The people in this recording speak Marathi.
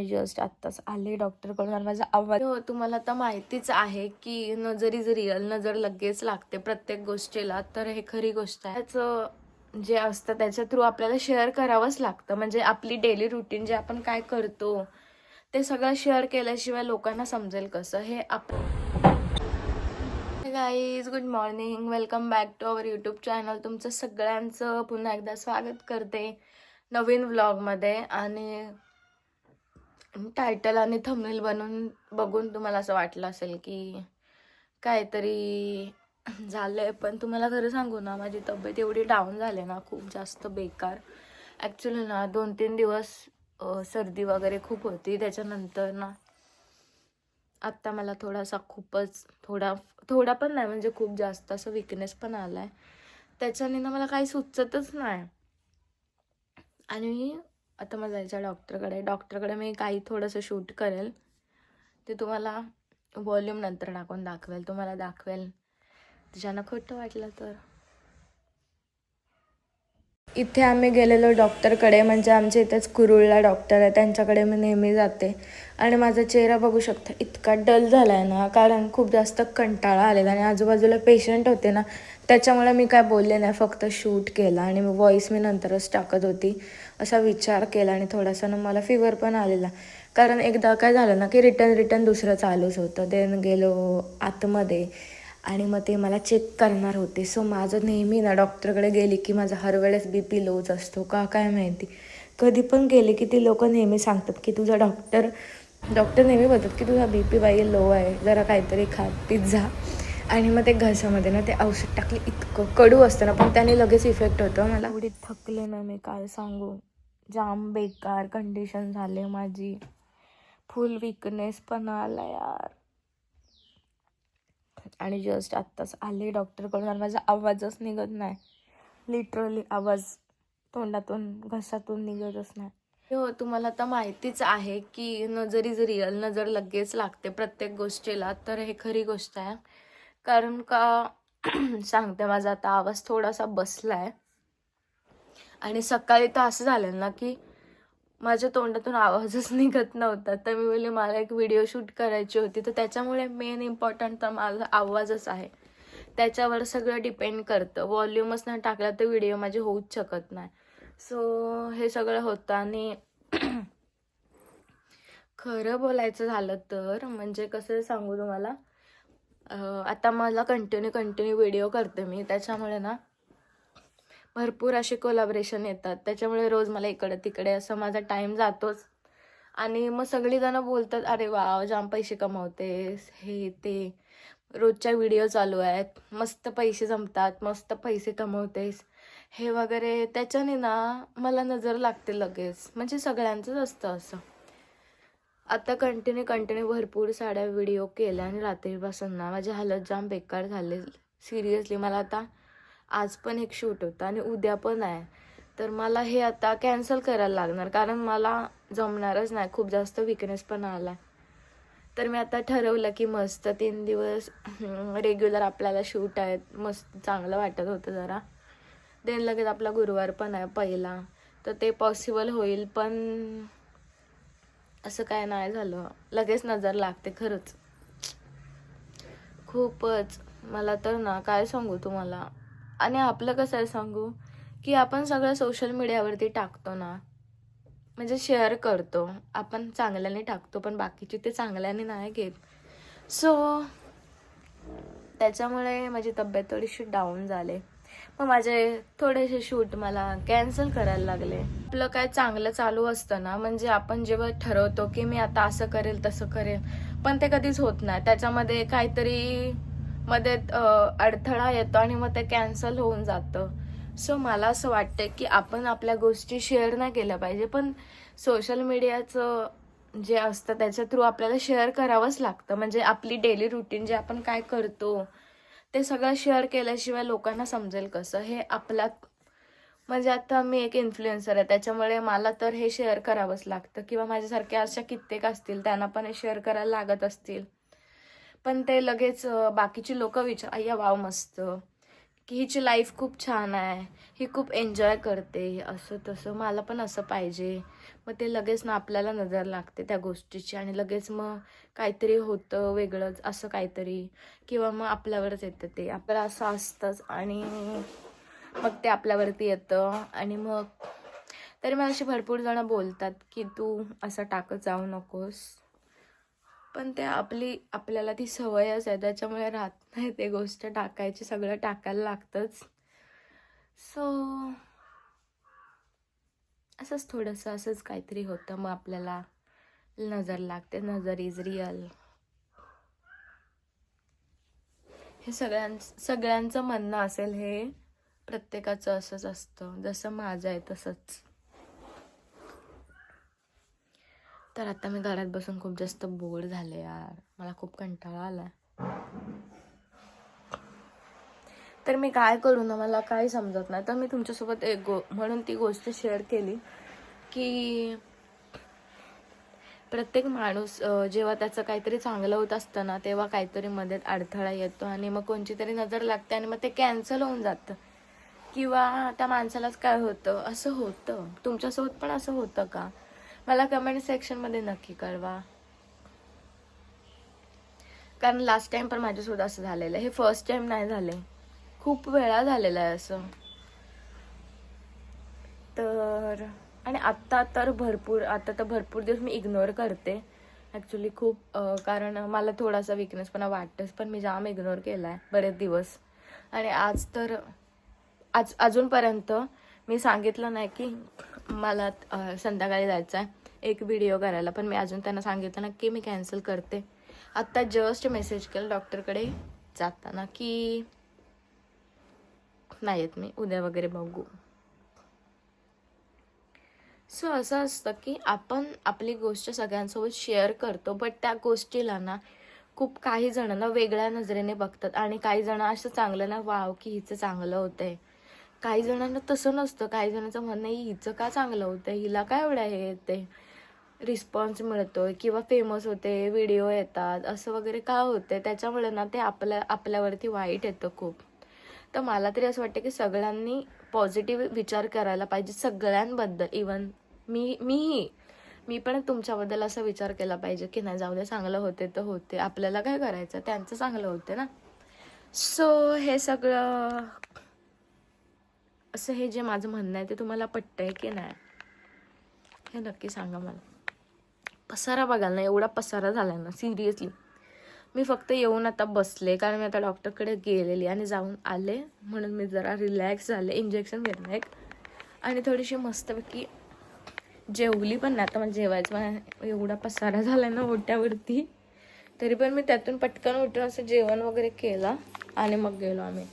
आणि जस्ट आत्ताच आले डॉक्टरकडून आणि माझा आवाज हो तुम्हाला तर माहितीच आहे की नजर इज रिअल नजर लगेच लागते प्रत्येक गोष्टीला तर हे खरी गोष्ट आहे. त्याचं जे असतं त्याच्या थ्रू आपल्याला शेअर करावंच लागतं. म्हणजे आपली डेली रुटीन जे आपण काय करतो ते सगळं शेअर केल्याशिवाय लोकांना समजेल कसं? हे आपण guys good morning welcome back to our YouTube channel तुमचं सगळ्यांचं पुन्हा एकदा स्वागत करते नवीन व्लॉगमध्ये आणि टायटल आणि थंबनेल बनवून बघून तुम्हाला असं वाटलं असेल की काहीतरी झालंय. पण तुम्हाला खरं सांगू ना माझी तब्येत एवढी डाऊन झाली ना खूप जास्त बेकार. ॲक्च्युली ना दोन तीन दिवस सर्दी वगैरे खूप होती. त्याच्यानंतर ना आत्ता मला थोडासा खूपच थोडा थोडा पण नाही म्हणजे खूप जास्त असं विकनेस पण आला आहे त्याच्याने ना मला काही सुचतच नाही. आणि आता मला जायचं डॉक्टरकडे डॉक्टरकडे मी काही थोडंसं शूट करेल. ते तुम्हाला व्हॉल्यूम नंतर टाकून दाखवेल. तुम्हाला दाखवेल. ज्यांना खोटं वाटलं तर. इथे आम्ही गेलेलो डॉक्टरकडे म्हणजे आमच्या इथेच कुरुळला डॉक्टर आहे. त्यांच्याकडे मी नेहमी जाते. आणि माझा चेहरा बघू शकता इतका डल झाला आहे ना. कारण खूप जास्त कंटाळा आलेला आणि आजूबाजूला पेशंट होते ना त्याच्यामुळे मी काय बोलले नाही. फक्त शूट केला आणि मग व्हॉईस मी नंतरच टाकत होती. असा विचार केला आणि थोडासा ना मला फिवर पण आलेला. कारण एकदा काय झालं ना की रिटर्न रिटर्न दुसरं चालूच होतं. देन गेलो आतमध्ये आणि मग ते मला चेक करणार होते. सो माझं नेहमी ना डॉक्टरकडे गेली की माझा हर वेळेस बी पी लोच असतो. का काय माहिती? कधी पण गेले की ते लोक नेहमी सांगतात की तुझा डॉक्टर डॉक्टर नेहमी बोलतात की तुझा बी पी बाई लो आहे. जरा काहीतरी खा पिझ्झा आणि मग ते घशामध्ये ना ते औषध टाकले. इतकं कडू असतं ना पण त्याने लगेच इफेक्ट होतं मला. एवढी थकले ना मी काय सांगू? जाम बेकार कंडिशन झाले माझी. फुल विकनेस पण आला यार. आणि जस्ट आत्ताच आले डॉक्टरकडून आणि माझा आवाजच निघत नाही. लिटरली आवाज तोंडातून घसातून निघतच नाही. हो तुम्हाला तर माहितीच आहे की नजर इज रिअल नजर लगेच लागते प्रत्येक गोष्टीला. तर हे खरी गोष्ट आहे. कारण का सांगते माझा आता आवाज थोडासा बसला आहे आणि सकाळी तर असं झालं ना की माझ्या तोंडातून आवाजच निघत नव्हता. तर मी बोलले मला एक व्हिडिओ शूट करायची होती. तर त्याच्यामुळे मेन इम्पॉर्टंट तर माझा आवाजच आहे. त्याच्यावर सगळं डिपेंड करतं. वॉल्यूमच नाही टाकला तर व्हिडिओ माझे होऊच शकत नाही. सो हे सगळं होतं आणि खरं बोलायचं झालं तर म्हणजे कसं सांगू तुम्हाला? आता मला कंटिन्यू कंटिन्यू व्हिडिओ करते मी. त्याच्यामुळे ना भरपूर असे कोलॅबरेशन येतात. त्याच्यामुळे रोज मला इकडे तिकडे असं माझा टाईम जातोच. आणि मग सगळीजणं बोलतात अरे वा जाम पैसे कमवतेस हे ते. रोजच्या व्हिडिओ चालू आहेत. मस्त पैसे जमतात मस्त पैसे कमवतेस. हे वगैरे. त्याच्याने ना मला नजर लागते लगेच. म्हणजे सगळ्यांचंच असतं असं. आता कंटिन्यू कंटिन्यू भरपूर साड्या व्हिडिओ केल्या आणि रात्रीपासून ना माझी हालत जाम बेकार झाले. सिरियसली मला आता आज पण एक शूट होतं आणि उद्या पण आहे. तर मला हे आता कॅन्सल करायला लागणार. कारण मला जमणारच नाही. खूप जास्त विकनेस पण आला तर मी आता ठरवलं की मस्त तीन दिवस रेग्युलर आपल्याला शूट आहेत. मस्त चांगलं वाटत होतं जरा. देन लगेच आपला गुरुवार पण आहे पहिला. तर ते पॉसिबल होईल पण असं काय नाही झालं. लगेच नजर लागते खरंच. खूपच. मला तर ना काय सांगू तुम्हाला? आणि आपलं कसं आहे सांगू? की आपण सगळं सोशल मीडियावरती टाकतो ना म्हणजे शेअर करतो. आपण चांगल्याने टाकतो पण बाकीचे ते चांगल्याने नाही घेत. सो त्याच्यामुळे माझी तब्येत थोडीशी डाऊन झाले. मग माझे थोडेसे शूट मला कॅन्सल करायला लागले. आपलं काय चांगलं चालू असतं ना म्हणजे आपण जेव्हा ठरवतो की मी आता असं करेल तसं करेल पण ते कधीच होत नाही. त्याच्यामध्ये काहीतरी मध्ये अडथळा येतो आणि मग ते कॅन्सल होऊन जातं. सो मला असं वाटतं की आपण आपल्या गोष्टी शेअर नाही केल्या पाहिजे. पण सोशल मीडियाचं जे असतं त्याच्या थ्रू आपल्याला शेअर करावंच लागतं. म्हणजे आपली डेली रुटीन जे आपण काय करतो ते सगळं शेअर केल्याशिवाय लोकांना समजेल कसं? हे आपला म्हणजे आता मी एक इन्फ्लुएन्सर आहे. त्याच्यामुळे मला तर हे शेअर करावंच लागतं. किंवा माझ्यासारख्या अशा कित्येक असतील त्यांना पण हे शेअर करायला लागत असतील. पण ते लगेच बाकीची लोक विचार अय्या वाव मस्त. की हिची लाईफ खूप छान आहे. ही खूप एन्जॉय करते. असं तसं. मला पण असं पाहिजे. मग ते लगेच ना आपल्याला नजर लागते त्या गोष्टीची आणि लगेच मग काहीतरी होतं वेगळंच असं काहीतरी. किंवा मग आपल्यावरच येतं ते. आपल्याला असं असतंच आणि मग ते आपल्यावरती येतं. आणि मग तरी मला अशी भरपूर जणं बोलतात की तू असं टाकत जाऊ नकोस. पण ते आपली आपल्याला ती सवयच आहे त्याच्यामुळे राहत नाही ते गोष्ट. टाकायची सगळं टाकायला लागतंच. सो असंच थोडंसं असंच काहीतरी होतं. मग आपल्याला नजर लागते. नजर इज रिअल हे सगळ्यां सगळ्यांचं म्हणणं असेल हे प्रत्येकाचं असंच असतं. जसं माझं आहे तसंच. तर आता मी घरात बसून खूप जास्त बोर झाले यार. मला खूप कंटाळा आला तर मी काय करू ना मला काय समजत नाही. तर मी तुमच्यासोबत एक गो म्हणून ती गोष्ट शेअर केली की प्रत्येक माणूस जेव्हा त्याचं काहीतरी चांगलं होत असतं ना तेव्हा काहीतरी मध्येत अडथळा येतो आणि मग कोणची तरी नजर लागते आणि मग ते कॅन्सल होऊन जातं. किंवा त्या माणसालाच काय होतं? असं होतं. तुमच्यासोबत पण असं होतं का? मला कमेंट सेक्शनमध्ये नक्की कळवा. कारण लास्ट टाइम पण माझ्यासोबत असं झालेलं आहे. हे फर्स्ट टाइम नाही झाले. खूप वेळा झालेलं आहे असं. तर आणि आत्ता तर भरपूर आता तर भरपूर दिवस मी इग्नोर करते. ॲक्च्युली खूप कारण मला थोडासा विकनेसपणा वाटतंच पण मी जाम इग्नोर केला आहे बरेच दिवस. आणि आज तर आज अजूनपर्यंत मी सांगितलं नाही की मला संध्याकाळी जायचं आहे एक व्हिडिओ करायला पण मी अजून त्यांना सांगितलं ना की मी कॅन्सल करते. आत्ता जस्ट मेसेज केला डॉक्टरकडे जाताना की नाही येत मी उद्या वगैरे बघू. सो असं असतं की आपण आपली गोष्ट सगळ्यांसोबत शेअर करतो बट त्या गोष्टीला ना खूप काही जण ना वेगळ्या नजरेने बघतात आणि काही जण असं चांगलं ना वाव की हिचं चांगलं होतंय. काही जणांना तसं नसतं काही जणांचं म्हणणं हिचं का चांगलं होतं हिला काय एवढं हे येते रिस्पॉन्स मिळतो किंवा फेमस होते व्हिडिओ येतात असं वगैरे का होते त्याच्यामुळे ना ते आपल्या आपल्यावरती वाईट येतं खूप. तर मला तरी असं वाटतं की सगळ्यांनी पॉझिटिव्ह विचार करायला पाहिजे सगळ्यांबद्दल. इवन मी मीही. मी पण तुमच्याबद्दल असा विचार केला पाहिजे की नाही जाऊ दे चांगलं होते तर होते. आपल्याला काय करायचं? त्यांचं चांगलं होते ना. सो हे सगळं असं हे जे माझं म्हणणं आहे ते तुम्हाला पटतंय की नाही? हे नक्की सांगा मला. पसारा बघाल ना एवढा पसारा झाला ना सिरियसली मी फक्त येऊन आता बसले कारण मी आता डॉक्टरकडे गेलेली आणि जाऊन आले. म्हणून मी जरा रिलॅक्स झाले इंजेक्शन घेतलं एक. आणि थोडीशी मस्तपैकी जेवली पण नाही. आता मला जेवायचं पण एवढा पसारा झाला ना ओट्यावरती. तरी पण मी त्यातून पटकन उठून असं जेवण वगैरे केलं आणि मग गेलो आम्ही.